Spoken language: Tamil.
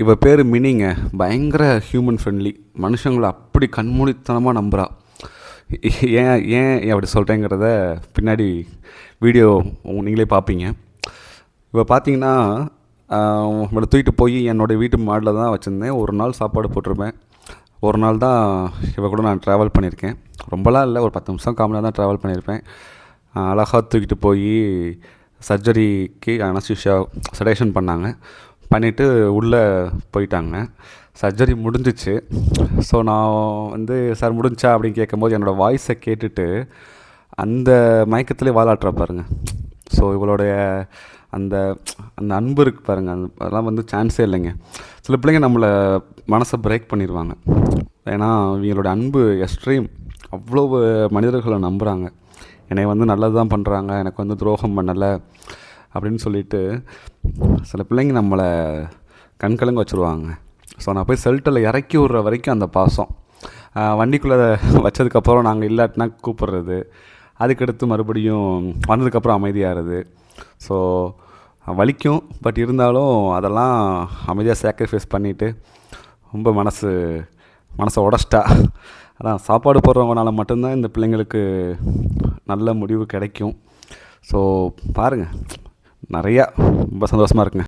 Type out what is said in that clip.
இவள் பேர் மினிங்க. பயங்கர ஹியூமன் ஃப்ரெண்ட்லி மனுஷங்களை அப்படி கண்மூடித்தனமாக நம்புகிறா ஏன் ஏன் அப்படி சொல்கிறேங்கிறத பின்னாடி வீடியோ நீங்களே பார்ப்பீங்க இப்போ பார்த்தீங்கன்னா இவளை தூக்கிட்டு போய் என்னோடய வீட்டு மாடில் தான் வச்சுருந்தேன். ஒரு நாள் சாப்பாடு போட்டிருப்பேன். ஒரு நாள் தான் இவ கூட நான் ட்ராவல் பண்ணியிருக்கேன். ரொம்பலாம் இல்லை ஒரு பத்து நிமிஷம் காமனாக தான் ட்ராவல் பண்ணியிருப்பேன். அழகாக தூக்கிட்டு போய் சர்ஜரிக்கு அனஸ்டிஷியா செடேஷன் பண்ணாங்க. பண்ணிவிட்டு உள்ளே போயிட்டாங்க. சர்ஜரி முடிஞ்சிச்சு. ஸோ நான் வந்து சார் முடிஞ்சா? அப்படின்னு கேட்கும்போது என்னோடய வாய்ஸை கேட்டுட்டு அந்த மயக்கத்துலேயே வாலாட்டுற பாருங்க. ஸோ இவளுடைய அந்த அந்த அன்பு இருக்குது பாருங்கள் அந்த அதெல்லாம் வந்து சான்ஸே இல்லைங்க. சில பிள்ளைங்க நம்மளை மனசை பிரேக் பண்ணிடுவாங்க. ஏன்னா இவங்களோட அன்பு எக்ஸ்ட்ரீம் அவ்வளோ மனிதர்களை நம்புகிறாங்க என்னை வந்து நல்லது தான் பண்ணுறாங்க எனக்கு வந்து துரோகம் பண்ணலை. அப்படின்னு சொல்லிட்டு சில பிள்ளைங்க நம்மளை கண்கலங்க வச்சுருவாங்க. ஸோ நான் போய் செல்ட்டில் இறக்கி விட்ற வரைக்கும் அந்த பாசம். வண்டிக்குள்ளே வச்சதுக்கப்புறம் நாங்கள் இல்லாட்டினா கூப்பிட்றது. அதுக்கடுத்து மறுபடியும் வந்ததுக்கப்புறம் அமைதியாகிறது. ஸோ வலிக்கும் பட் இருந்தாலும் அதெல்லாம் அமைதியாக சாக்ரிஃபைஸ் பண்ணிவிட்டு ரொம்ப மனசு மனசை உடச்சிட்டா. அதான் சாப்பாடு போடுறவங்கனால மட்டும்தான் இந்த பிள்ளைங்களுக்கு நல்ல முடிவு கிடைக்கும். ஸோ பாருங்கள் நிறையா. ரொம்ப சந்தோஷமாக இருக்குங்க.